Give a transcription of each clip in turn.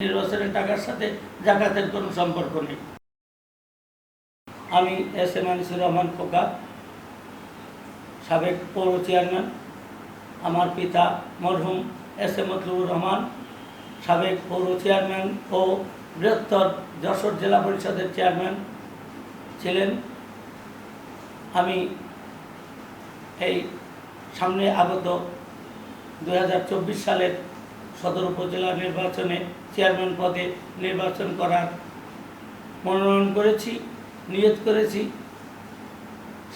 নির্বাচনের টাকার সাথে জাকাতের কোনো সম্পর্ক নেই। আমি এস এম আনিসুর রহমান খোকা, সাবেক পৌর চেয়ারম্যান। আমার পিতা মরহুম এস এম মতলুবুর রহমান, সাবেক পৌর চেয়ারম্যান ও বৃহত্তর যশোর জেলা পরিষদের চেয়ারম্যান ছিলেন। আমি এই সামনে আগত দু হাজার চব্বিশ সালের সদর উপজেলা নির্বাচনে চেয়ারম্যান পদে নির্বাচন করার মনোনয়ন করেছি নিয়োগ করেছি।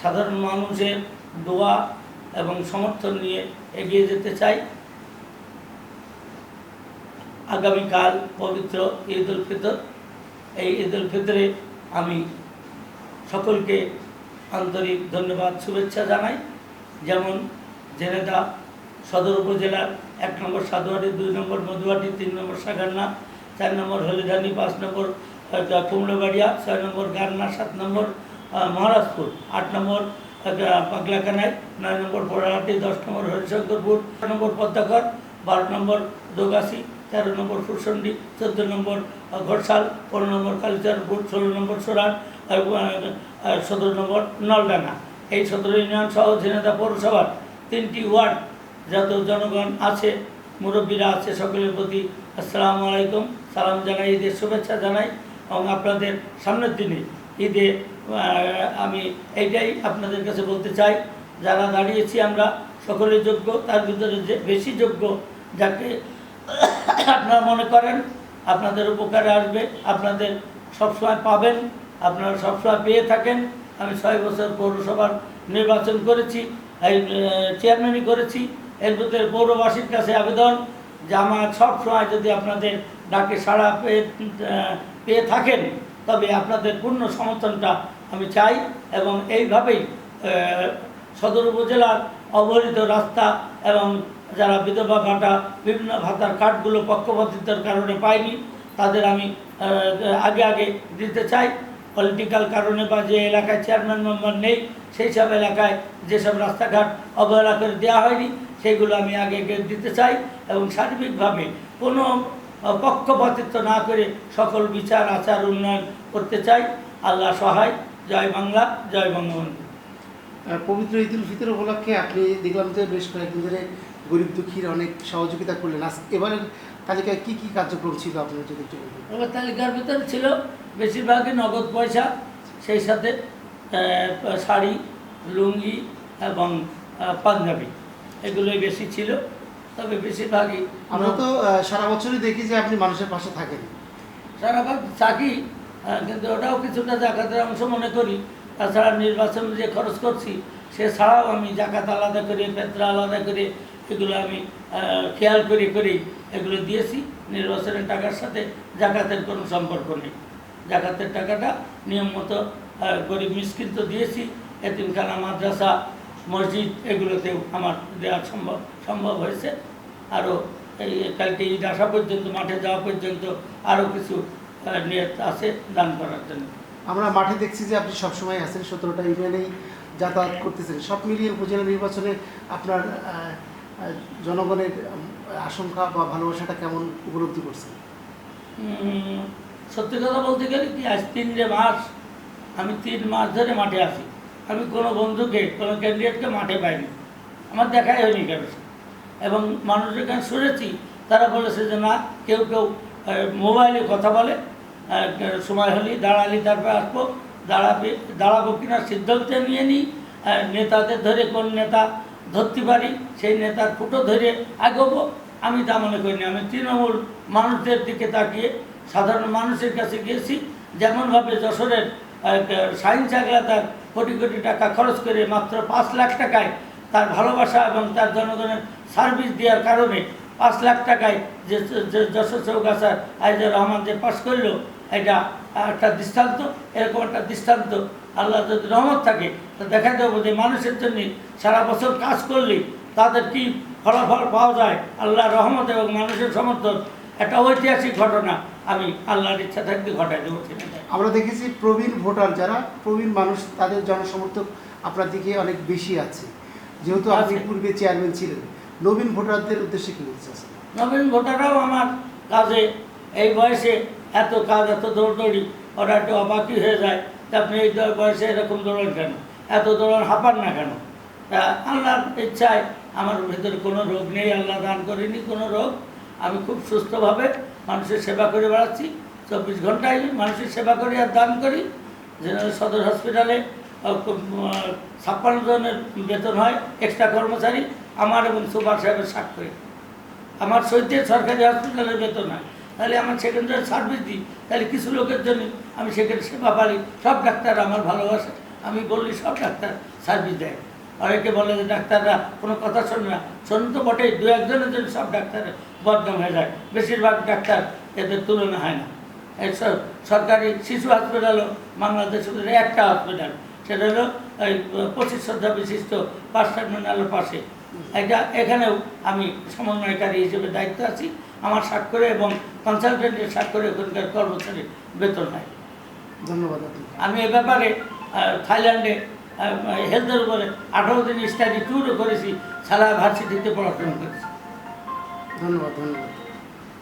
সাধারণ মানুষের দোয়া এবং সমর্থন নিয়ে এগিয়ে যেতে চাই। আগামীকাল পবিত্র ঈদ উল ফিতর। এই ঈদ উল ফিতরে আমি সকলকে আন্তরিক ধন্যবাদ, শুভেচ্ছা জানাই। যেমন জেনেদা সদর উপজেলার এক নম্বর সাধুয়াটি দুই নম্বর মধুয়াটি, তিন নম্বর সাগান্না, চার নম্বর হলিদানি, পাঁচ নম্বর কুমড়োবাড়িয়া, ছয় নম্বর গান্না, সাত নম্বর মহারাজপুর, আট নম্বর পাগলাকানাই, নয় নম্বর পোড়াহাটি দশ নম্বর হরিশঙ্করপুর আট নম্বর পদ্মাকর বারো নম্বর দোগাছি, তেরো নম্বর ফুরসন্ডি, চোদ্দ নম্বর ঘোরসাল পনেরো নম্বর কালীচরপুর ষোলো নম্বর সোরাট সতেরো নম্বর নলডাঙ্গা। এই সতেরো ইউনিয়ন সহ ঝিনাদা পৌরসভার তিনটি ওয়ার্ড যত জনগণ আছে, মুরব্বীরা আছে সকলের প্রতি আসসালামু আলাইকুম। সালাম জানাই, ঈদের শুভেচ্ছা জানাই এবং আপনাদের সামনের দিনে ঈদে আমি এইটাই আপনাদের কাছে বলতে চাই। যারা দাঁড়িয়েছি আমরা সকলের যোগ্য, তার ভিতরে যে বেশি যোগ্য যাকে আপনারা মনে করেন, আপনাদের উপকারে আসবে, আপনাদের সবসময় পাবেন, আপনারা সবসময় পেয়ে থাকেন। আমি ছয় বছর পৌরসভার নির্বাচন করেছি চেয়ারম্যানই করেছি। এর ভিতরে পৌরবাসীর কাছে আবেদন যে আমার সবসময় যদি আপনাদের ডাকে সাড়া পেয়ে পেয়ে থাকেন, তবে আপনাদের পূর্ণ সমর্থনটা আমি চাই এবং এইভাবেই সদর উপজেলার অবহেলিত রাস্তা এবং যারা বিধবা ভাতা, বিভিন্ন ভাতার কার্ডগুলো পক্ষপাতিত্বের কারণে পায়নি, তাদের আমি আগে আগে দিতে চাই। পলিটিক্যাল কারণে বা যে এলাকায় চেয়ারম্যান মেম্বার নেই, সেই সব এলাকায় যেসব রাস্তাঘাট অবহেলা করে দেওয়া হয়নি সেগুলো আমি আগে দিতে চাই এবং সার্বিকভাবে কোনো পক্ষপাতিত্ব না করে সকল বিচার, আচার, উন্নয়ন করতে চাই। আল্লাহ সহায়। জয় বাংলা, জয় বঙ্গবন্ধু। পবিত্র ঈদ উল ফিতর উপলক্ষে আপনি দেখলাম যে বেশ কয়েকদিন ধরে গরিব দুঃখীর অনেক সহযোগিতা করলেন। আজ এবারের তালিকায় কি কি কার্যক্রম ছিল আপনার যদি একটু এবার তালিকার ভিতরে ছিল বেশিরভাগই নগদ পয়সা সেই সাথে শাড়ি লুঙ্গি এবং পাঞ্জাবি। এগুলোই বেশি ছিল তবে বেশিরভাগই আমরা তো সারা বছরই দেখি যে আপনি মানুষের পাশে থাকেন। সারাভাগ চাকি আহ, কিন্তু ওটাও কিছুটা জাকাতের অংশ মনে করি। তাছাড়া নির্বাচন যে খরচ করছি সে ছাড়াও আমি জাকাত আলাদা করে পেত্রা আলাদা করে এগুলো আমি খেয়াল করে করেই এগুলো দিয়েছি। নির্বাচনের টাকার সাথে জাকাতের কোনো সম্পর্ক নেই। জাকাতের টাকাটা নিয়ম মতো গরিব মিসকিন তো দিয়েছি। এতিমখানা, মাদ্রাসা, মসজিদ, এগুলোতেও আমার দেওয়া সম্ভব সম্ভব হয়েছে। আরও এই কালকে ঈদ আসা পর্যন্ত, মাঠে যাওয়া পর্যন্ত আরও কিছু নিয়ত আছে দান করার জন্য। আমরা মাঠে দেখছি যে আপনি সবসময় আছেন, সতেরোটা ইউনিয়নেই যাতায়াত করতেছেন। সব মিলিয়ে উপজেলা নির্বাচনে আপনার জনগণের আশঙ্কা বা ভালোবাসাটা কেমন উপলব্ধি করছে? সত্যি কথা বলতে গেলে কি, আজ তিনটে মাস, আমি তিন মাস ধরে মাঠে আছি। আমি কোনো বন্ধুকে, কোনো ক্যান্ডিডেটকে মাঠে পাইনি। আমার দেখাই হয়নি সাথে। এবং মানুষের কাছে শুনেছি, তারা বলেছে যে না, কেউ কেউ মোবাইলে কথা বলে সময় হলেই দাঁড়ালি, তারপরে আসব, দাঁড়াবে, দাঁড়াবো কিনা সিদ্ধান্ত নিয়ে নিই নেতাদের ধরে কোন নেতা ধরতে পারি, সেই নেতার ফুটো ধরে আগবো। আমি তা মনে করিনি আমি তৃণমূল মানুষদের দিকে তাকিয়ে, সাধারণ মানুষের কাছে গিয়েছি। যেমনভাবে যশোরের সাইন্স চাকলা তার কোটি কোটি টাকা খরচ করে মাত্র পাঁচ লাখ টাকায় তার ভালোবাসা এবং তার জনগণের সার্ভিস দেওয়ার কারণে পাঁচ লাখ টাকায় যে যে যশোর চৌগাছার আইজুর রহমান যে পাশ করল এটা একটা দৃষ্টান্ত এরকম একটা দৃষ্টান্ত আল্লাহ যদি রহমত থাকে তা দেখা দেবো যে মানুষের জন্য সারা বছর কাজ করলে তাদের কি ফলাফল পাওয়া যায়? আল্লাহর রহমত এবং মানুষের সমর্থন একটা ঐতিহাসিক ঘটনা আমি আল্লাহর ইচ্ছা থাকতে ঘটাই দেবো আমরা দেখেছি প্রবীণ ভোটার যারা প্রবীণ মানুষ তাদের জনসমর্থক আপনার দিকে অনেক বেশি আছে। যেহেতু আপনি পূর্বে চেয়ারম্যান ছিলেন। নবীন ভোটারদের উদ্দেশ্যে কি বলতে চাচ্ছেন? নবীন ভোটাররাও আমার কাজে এই বয়সে এত কাজ, এত দৌড়দৌড়ি, ওরা একটু অবাকি হয়ে যায়। তা আপনি এই বয়সে এরকম দৌড়ান কেন? এত দৌড়ান হাঁপান না কেন? তা আল্লাহর ইচ্ছায় আমার ভেতরে কোনো রোগ নেই, আল্লাহ দান করেনি কোনো রোগ। আমি খুব সুস্থভাবে মানুষের সেবা করে বেড়াচ্ছি। চব্বিশ ঘন্টায় মানুষের সেবা করি আর দান করি। জেনারেল সদর হসপিটালে ছাপ্পান্ন জনের বেতন হয় এক্সট্রা কর্মচারী, আমার এবং সুপার সাহেবের স্বাক্ষরে আমার সৈতে সরকারি হসপিটালের বেতন হয়। তাহলে আমার সেকেন্ডারি সার্ভিস দিই। তাহলে কিছু লোকের জন্য আমি সেখানে সেবা পারি সব ডাক্তার আমার ভালোবাসে। আমি বললি, সব ডাক্তার সার্ভিস দেয়। অনেকে বলে যে, ডাক্তাররা কোনো কথা শোনে না। শোন তো বটেই, দু একজনের জন্য সব ডাক্তারের বদনাম হয়ে যায়। বেশিরভাগ ডাক্তার এদের তুলনা হয় না। এই সব সরকারি শিশু হসপিটালও বাংলাদেশের একটা হসপিটাল সেটা হলো এই পঁচিশ শ্রদ্ধা বিশিষ্ট পাঁচ টার্মিনালের পাশে। এটা এখানেও আমি সমন্বয়কারী হিসেবে দায়িত্ব আছি। আমার স্বাক্ষরে এবং কনসালটেন্টের স্বাক্ষরে ওখানকার কর্মচারীর বেতন হয় ধন্যবাদ আমি এ ব্যাপারে থাইল্যান্ডে হেলথের উপরে আঠারো দিন স্টাডি ট্যুরও করেছি সারা ভার্সিটিতে পড়াশোনা করেছি। ধন্যবাদ ধন্যবাদ।